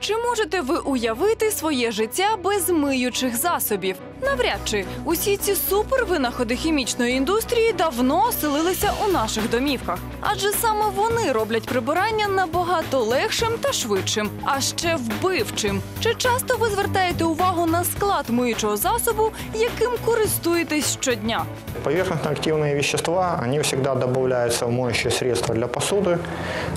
Чи можете ви уявити своє життя без миючих засобів? Навряд чи усі ці супервинаходи хімічної індустрії давно оселилися у наших домівках, адже саме вони роблять прибирання набагато легшим та швидшим, а ще вбивчим. Чи часто ви звертаєте увагу на склад миючого засобу, яким користуєтесь щодня? Поверхностно-активные вещества, они всегда добавляются в моющие средства для посуды,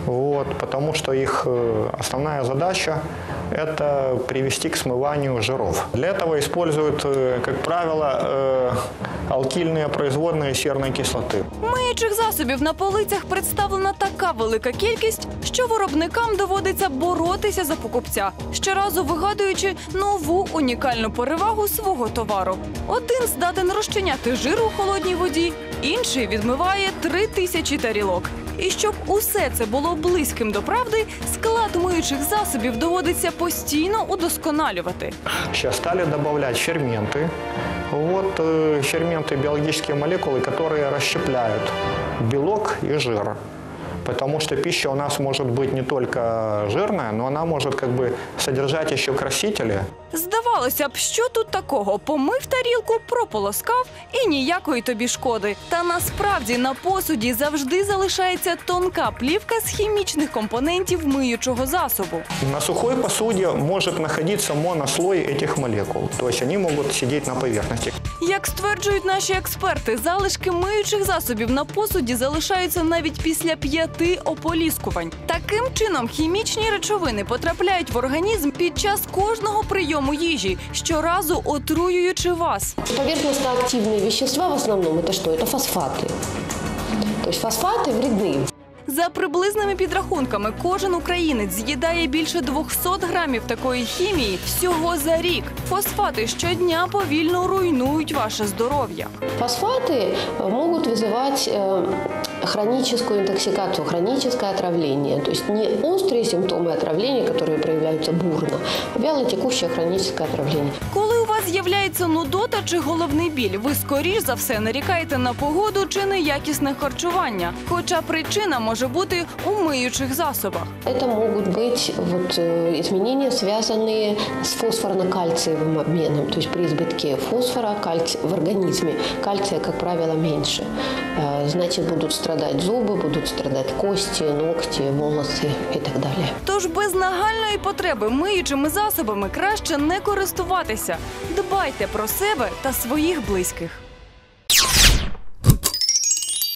вот, потому что их э, основная задача – это привести к смыванию жиров. Для этого используют, э, как правило, э, алкильные производные серной кислоты. Миючих засобів на полицях представлена така велика кількість, що виробникам доводиться боротися за покупця, щоразу вигадуючи нову унікальну перевагу свого товару. Один здатен розчиняти жир у холодній воді, інший відмиває три тисячі тарілок. І щоб усе це було близьким до правди, склад миючих засобів доводиться постійно удосконалювати. Сейчас стали добавлять ферменты. Вот э, ферменты – биологические молекулы, которые расщепляют белок и жир. Потому что пища у нас может быть не только жирная, но она может как бы содержать еще красители. Здавалося б, що тут такого? Помив тарілку, прополоскав і ніякої тобі шкоди. Та насправді на посуді завжди залишається тонка плівка з хімічних компонентів миючого засобу. На сухой посуде может находиться монослой этих молекул. То есть они могут сидеть на поверхности. Як стверджують наші експерти, залишки миючих засобів на посуді залишаються навіть після п'яти ополіскувань. Таким чином, хімічні речовини потрапляють в організм під час кожного прийому їжі, щоразу отруюючи вас. Поверхностно-активные вещества в основном это что? Это фосфаты. То есть фосфаты вредны. За приблизними підрахунками, кожен українець з'їдає більше 200 грамів такої хімії всього за рік. Фосфати щодня повільно руйнують ваше здоров'я. Фосфаты э, могут вызывать э, хроническую интоксикацию, хроническое отравление. То есть не острые симптомы отравления, которые проявляются бурно, а вялотекущее хроническое отравление. Коли у вас з'являється нудота чи головний біль, ви скоріш за все нарікаєте на погоду чи неякісне харчування. Хоча причина може бути у миючих засобах. Это могут быть вот, э, изменения, связанные с фосфорно-кальциевым обменом. То есть при избытке фосфора кальци- в организме кальция, как правило, меньше. Э, Значит, будут страдать зубы, будут страдать кости, ногти, волосы и так далее. Тож без нагальної потреби миючими засобами краще не користуватися. Дбайте про себе та своїх близьких.